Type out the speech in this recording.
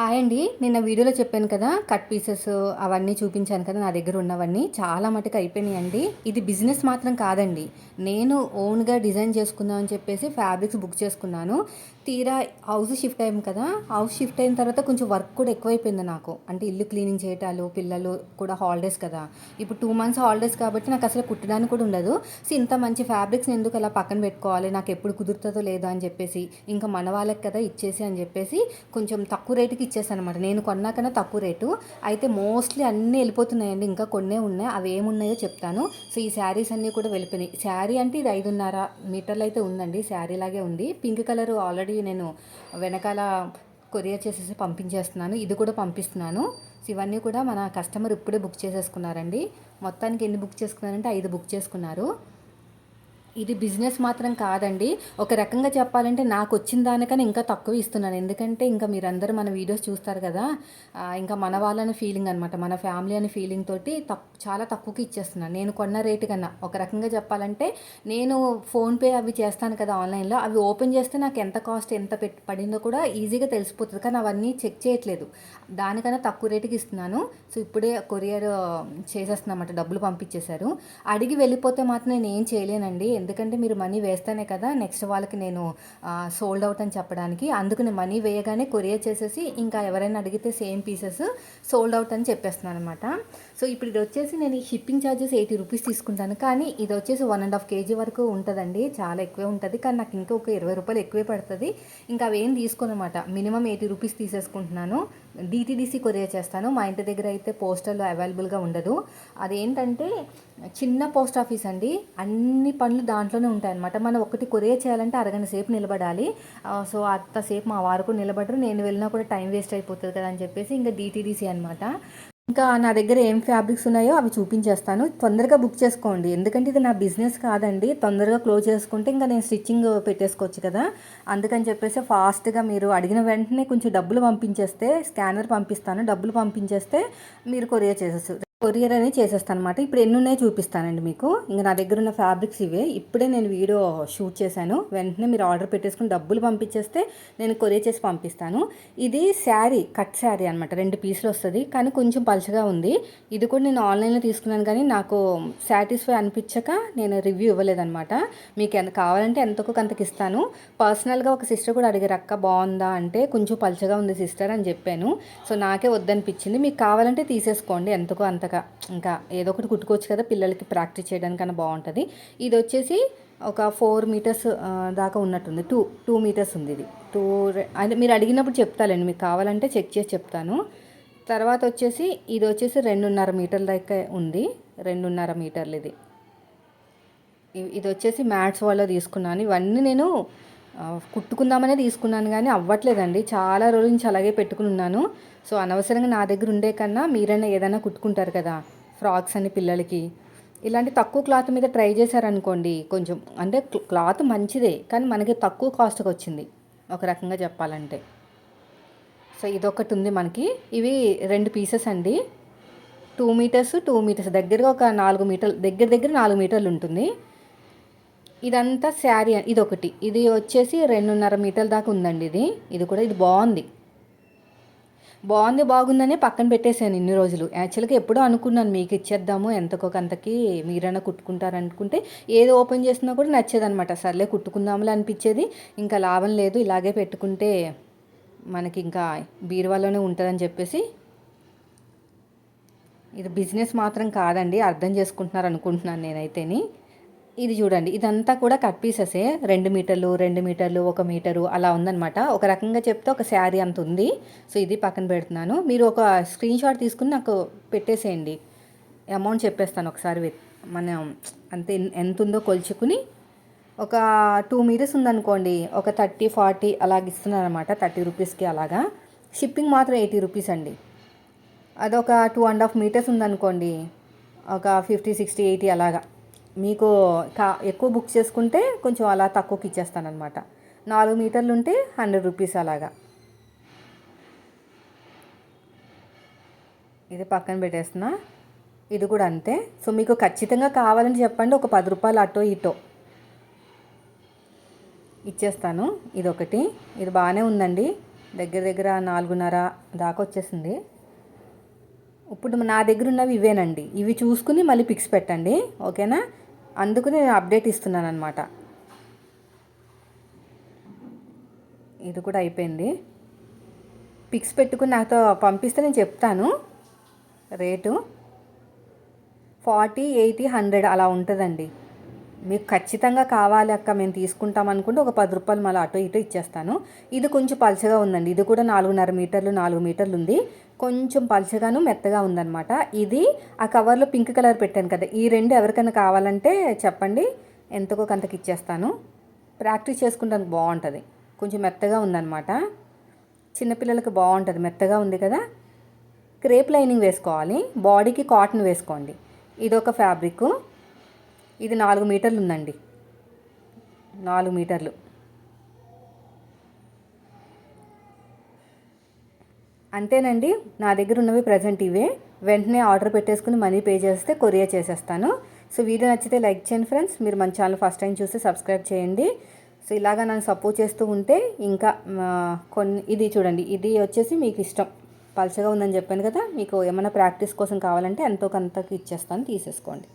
Hi అండి. నిన్న వీడియోలో చెప్పాను కదా కట్ పీసెస్ అవన్నీ చూపించాను కదా నా దగ్గర ఉన్నవన్నీ చాలా మటుకు అయిపోయినాయండి. ఇది బిజినెస్ మాత్రం కాదండి. నేను ఓన్గా డిజైన్ చేసుకుందామని చెప్పేసి ఫ్యాబ్రిక్స్ బుక్ చేసుకున్నాను. తీరా హౌస్ షిఫ్ట్ అయ్యాం కదా హౌస్ షిఫ్ట్ అయిన తర్వాత కొంచెం వర్క్ కూడా ఎక్కువైపోయింది నాకు. అంటే ఇల్లు క్లీనింగ్ చేయటాలు పిల్లలు కూడా హాలిడేస్ కదా. ఇప్పుడు టూ మంత్స్ హాలిడేస్ కాబట్టి నాకు అసలు కుట్టడానికి కూడా ఉండదు. సో ఇంత మంచి ఫ్యాబ్రిక్స్ని ఎందుకు అలా పక్కన పెట్టుకోవాలి నాకు ఎప్పుడు కుదురుతుందో లేదో అని చెప్పేసి ఇంకా మన వాళ్ళకి కదా ఇచ్చేసి అని చెప్పేసి కొంచెం తక్కువ రేటుకి ఇచ్చేసాను అనమాట నేను కొన్నాకన్నా తక్కువ రేటు. అయితే మోస్ట్లీ అన్నీ వెళ్ళిపోతున్నాయండి. ఇంకా కొన్నే ఉన్నాయి. అవి ఏమున్నాయో చెప్తాను. సో ఈ శారీస్ అన్నీ కూడా వెళ్ళిపోయినాయి. శారీ అంటే ఇది ఐదున్నర మీటర్లు అయితే ఉందండి. శారీ లాగే ఉంది. పింక్ కలర్ ఆల్రెడీ నేను వెనకాల కొరియర్ చేసేసి పంపించేస్తున్నాను. ఇది కూడా పంపిస్తున్నాను. సో ఇవన్నీ కూడా మన కస్టమర్ ఇప్పుడే బుక్ చేసేసుకున్నారండి. మొత్తానికి ఎన్ని బుక్ చేసుకున్నారంటే ఐదు బుక్ చేసుకున్నారు. ఇది బిజినెస్ మాత్రం కాదండి. ఒక రకంగా చెప్పాలంటే నాకు వచ్చిన దానికన్నా ఇంకా తక్కువ ఇస్తున్నాను. ఎందుకంటే ఇంకా మీరందరూ మన వీడియోస్ చూస్తారు కదా ఇంకా మన వాళ్ళని ఫీలింగ్ అనమాట మన ఫ్యామిలీ అనే ఫీలింగ్ తోటి తక్ చాలా తక్కువకి ఇచ్చేస్తున్నాను. నేను కొన్న రేటు కన్నా. ఒక రకంగా చెప్పాలంటే నేను ఫోన్పే అవి చేస్తాను కదా ఆన్లైన్లో అవి ఓపెన్ చేస్తే నాకు ఎంత కాస్ట్ ఎంత పెట్టి పడిందో కూడా ఈజీగా తెలిసిపోతుంది. కానీ అవన్నీ చెక్ చేయట్లేదు. దానికన్నా తక్కువ రేటుకి ఇస్తున్నాను. సో ఇప్పుడే కొరియర్ చేసేస్తున్నమాట. డబ్బులు పంపించేశారు. అడిగి వెళ్ళిపోతే మాత్రం నేను ఏం చేయలేనండి. ఎందుకంటే మీరు మనీ వేస్తేనే కదా నెక్స్ట్ వాళ్ళకి నేను సోల్డ్ అవుట్ అని చెప్పడానికి. అందుకు నేను మనీ వేయగానే కొరియర్ చేసేసి ఇంకా ఎవరైనా అడిగితే సేమ్ పీసెస్ సోల్డ్ అవుట్ అని చెప్పేస్తున్నాను అనమాట సో ఇప్పుడు ఇది వచ్చేసి నేను ఈ షిప్పింగ్ ఛార్జెస్ ఎయిటీ రూపీస్ తీసుకుంటాను. కానీ ఇది వచ్చేసి వన్ అండ్ హాఫ్ కేజీ వరకు ఉంటుందండి. చాలా ఎక్కువే ఉంటుంది. కానీ నాకు ఇంకా ఒక ఇరవై రూపాయలు ఎక్కువే పడుతుంది. ఇంకా అవేం తీసుకోను అనమాట మినిమం ఎయిటీ రూపీస్ తీసేసుకుంటున్నాను. డిటీడీసీ కొరియర్ చేస్తాను. మా ఇంటి దగ్గర అయితే పోస్టల్లో అవైలబుల్గా ఉండదు. అదేంటంటే చిన్న పోస్ట్ ఆఫీస్ అండి. అన్ని పనులు దాంట్లోనే ఉంటాయన్నమాట. మనం ఒకటి కొరియర్ చేయాలంటే అరగంట సేపు నిలబడాలి. సో అంతసేపు మా వారు కూడా నిలబడరు. నేను వెళ్ళినా కూడా టైం వేస్ట్ అయిపోతుంది కదా అని చెప్పేసి ఇంకా డిటీడీసీ అనమాట ఇంకా నా దగ్గర ఏం ఫ్యాబ్రిక్స్ ఉన్నాయో అవి చూపించేస్తాను. తొందరగా బుక్ చేసుకోండి. ఎందుకంటే ఇది నా బిజినెస్ కాదండి. తొందరగా క్లోజ్ చేసుకుంటే ఇంకా నేను స్టిచ్చింగ్ పెట్టేసుకోవచ్చు కదా. అందుకని చెప్పేసి ఫాస్ట్గా మీరు అడిగిన వెంటనే కొంచెం డబ్బులు పంపించేస్తే స్కానర్ పంపిస్తాను. డబ్బులు పంపించేస్తే మీరు కొరియర్ చేసేస్తారు కొరియర్ అనేది చేసేస్తాను అనమాట ఇప్పుడు ఎన్ని ఉన్నాయో చూపిస్తానండి మీకు. ఇంకా నా దగ్గర ఉన్న ఫ్యాబ్రిక్స్ ఇవే. ఇప్పుడే నేను వీడియో షూట్ చేశాను. వెంటనే మీరు ఆర్డర్ పెట్టేసుకుని డబ్బులు పంపించేస్తే నేను కొరియర్ చేసి పంపిస్తాను. ఇది శారీ కట్ శారీ అనమాట. రెండు పీసులు వస్తుంది. కానీ కొంచెం పలుచగా ఉంది. ఇది కూడా నేను ఆన్లైన్లో తీసుకున్నాను కానీ నాకు సాటిస్ఫై అనిపించక నేను రివ్యూ ఇవ్వలేదన్నమాట మీకు ఎంత కావాలంటే ఎంతకు అంతకి ఇస్తాను. పర్సనల్గా ఒక సిస్టర్ కూడా అడిగారు అక్క బాగుందా? అంటే కొంచెం పలుచగా ఉంది సిస్టర్ అని చెప్పాను. సో నాకే వద్దనిపించింది. మీకు కావాలంటే తీసేసుకోండి. ఎంతకో అంతగా ఇంకా ఏదో ఒకటి కుట్టుకోవచ్చు కదా పిల్లలకి ప్రాక్టీస్ చేయడానికన్నా బాగుంటుంది. ఇది వచ్చేసి ఒక ఫోర్ మీటర్స్ దాకా ఉన్నట్టుంది. టూ టూ మీటర్స్ ఉంది ఇది. టూ అంటే మీరు అడిగినప్పుడు చెప్తాలండి. మీకు కావాలంటే చెక్ చేసి చెప్తాను. తర్వాత వచ్చేసి ఇది వచ్చేసి రెండున్నర మీటర్ల దాకా ఉంది. రెండున్నర మీటర్లు ఇది. ఇది వచ్చేసి మ్యాట్స్ వాళ్ళ తీసుకున్నాను. ఇవన్నీ నేను కుట్టుకుందామనే తీసుకున్నాను కానీ అవ్వట్లేదండి. చాలా రోజుల నుంచి అలాగే పెట్టుకుని ఉన్నాను. సో అనవసరంగా నా దగ్గర ఉండే కన్నా మీరైనా ఏదైనా కుట్టుకుంటారు కదా ఫ్రాక్స్ అని పిల్లలకి. ఇలాంటి తక్కువ క్లాత్ మీద ట్రై చేశారనుకోండి కొంచెం అంటే క్లాత్ మంచిదే కానీ మనకి తక్కువ కాస్ట్కి వచ్చింది. ఒక రకంగా చెప్పాలంటే. సో ఇదొకటి ఉంది మనకి. ఇవి రెండు పీసెస్ అండి. Two metres two metres. దగ్గరగా ఒక నాలుగు మీటర్లు దగ్గర దగ్గర నాలుగు మీటర్లు ఉంటుంది. ఇదంతా శారీ ఇది ఒకటి ఇది వచ్చేసి రెండున్నర మీటర్ల దాకా ఉందండి ఇది. ఇది కూడా ఇది బాగుంది. బాగుంది బాగుందనే పక్కన పెట్టేశాను ఇన్ని రోజులు. యాక్చువల్గా ఎప్పుడో అనుకున్నాను మీకు ఇచ్చేద్దాము ఎంతకో కంతకి మీరైనా కుట్టుకుంటారనుకుంటే ఏది ఓపెన్ చేసినా కూడా నచ్చేదనమాట. సర్లే కుట్టుకుందాంలే అనిపించేది. ఇంకా లాభం లేదు ఇలాగే పెట్టుకుంటే మనకి ఇంకా బీరువాలోనే ఉంటుందని చెప్పేసి ఇది బిజినెస్ మాత్రం కాదండి అర్థం చేసుకుంటున్నారు అనుకుంటున్నాను నేనైతేని. ఇది చూడండి ఇదంతా కూడా కట్ పీసెసే రెండు మీటర్లు రెండు మీటర్లు ఒక మీటరు అలా ఉందనమాట ఒక రకంగా చెప్తే ఒక శారీ అంత ఉంది. సో ఇది పక్కన పెడుతున్నాను. మీరు ఒక స్క్రీన్ షాట్ తీసుకుని నాకు పెట్టేసేయండి. అమౌంట్ చెప్పేస్తాను ఒకసారి మనం అంతే ఎంత ఉందో కొలుచుకుని. ఒక టూ మీటర్స్ ఉందనుకోండి ఒక థర్టీ ఫార్టీ అలాగ ఇస్తున్నాను అనమాట థర్టీ రూపీస్కి అలాగా. షిప్పింగ్ మాత్రం ఎయిటీ రూపీస్ అండి. అదొక టూ అండ్ హాఫ్ మీటర్స్ ఉందనుకోండి ఒక ఫిఫ్టీ సిక్స్టీ ఎయిటీ అలాగా. మీకు కా ఎక్కువ బుక్ చేసుకుంటే కొంచెం అలా తక్కువకి ఇచ్చేస్తానమాట నాలుగు మీటర్లు ఉంటే హండ్రెడ్ రూపీస్ అలాగా. ఇది పక్కన పెట్టేస్తున్నా. ఇది కూడా అంతే. సో మీకు ఖచ్చితంగా కావాలని చెప్పండి. ఒక పది రూపాయలు అటో ఇటో. ఇచ్చేస్తాను. ఇది ఒకటి ఇది బాగానే ఉందండి. దగ్గర దగ్గర నాలుగున్నర దాకా వచ్చేసింది. ఇప్పుడు నా దగ్గర ఉన్నవి ఇవేనండి. ఇవి చూసుకుని మళ్ళీ పిక్స్ పెట్టండి. ఓకేనా? అందుకు నేను అప్డేట్ ఇస్తున్నాను అనమాట ఇది కూడా అయిపోయింది. పిక్స్ పెట్టుకుని నాతో పంపిస్తే నేను చెప్తాను. రేటు ఫార్టీ ఎయిటీ హండ్రెడ్ అలా ఉంటుందండి. మీకు ఖచ్చితంగా కావాలి అక్క మేము తీసుకుంటాం అనుకుంటే ఒక పది రూపాయలు మళ్ళీ అటు ఇటు ఇచ్చేస్తాను. ఇది కొంచెం పలచగా ఉందండి. ఇది కూడా నాలుగున్నర మీటర్లు నాలుగు మీటర్లు ఉంది. కొంచెం పలచగాను మెత్తగా ఉందన్నమాట. ఇది ఆ కవర్లో పింక్ కలర్ పెట్టాను కదా ఈ రెండు ఎవరికైనా కావాలంటే చెప్పండి ఎంతకో కంతకి ఇచ్చేస్తాను. ప్రాక్టీస్ చేసుకుంటానికి బాగుంటుంది. కొంచెం మెత్తగా ఉందన్నమాట. చిన్నపిల్లలకి బాగుంటుంది మెత్తగా ఉంది కదా. క్రేప్ లైనింగ్ వేసుకోవాలి బాడీకి కాటన్ వేసుకోండి. ఇదొక ఫ్యాబ్రిక్ ఇది నాలుగు మీటర్లు ఉందండి. నాలుగు మీటర్లు. అంతేనండి నా దగ్గర ఉన్నవి ప్రజెంట్ ఇవే. వెంటనే ఆర్డర్ పెట్టేసుకుని మనీ పే చేస్తే కొరియర్ చేసేస్తాను. సో వీడియో నచ్చితే లైక్ చేయండి ఫ్రెండ్స్ మీరు మన ఛానల్ ఫస్ట్ టైం చూస్తే సబ్స్క్రైబ్ చేయండి. సో ఇలాగా నన్ను సపోర్ట్ చేస్తూ ఉంటే ఇంకా కొన్ని ఇది చూడండి ఇది వచ్చేసి మీకు ఇష్టం. పలచగా ఉందని చెప్పాను కదా మీకు ఏమైనా ప్రాక్టీస్ కోసం కావాలంటే ఎంతో కొంతకి ఇచ్చేస్తాను తీసేసుకోండి.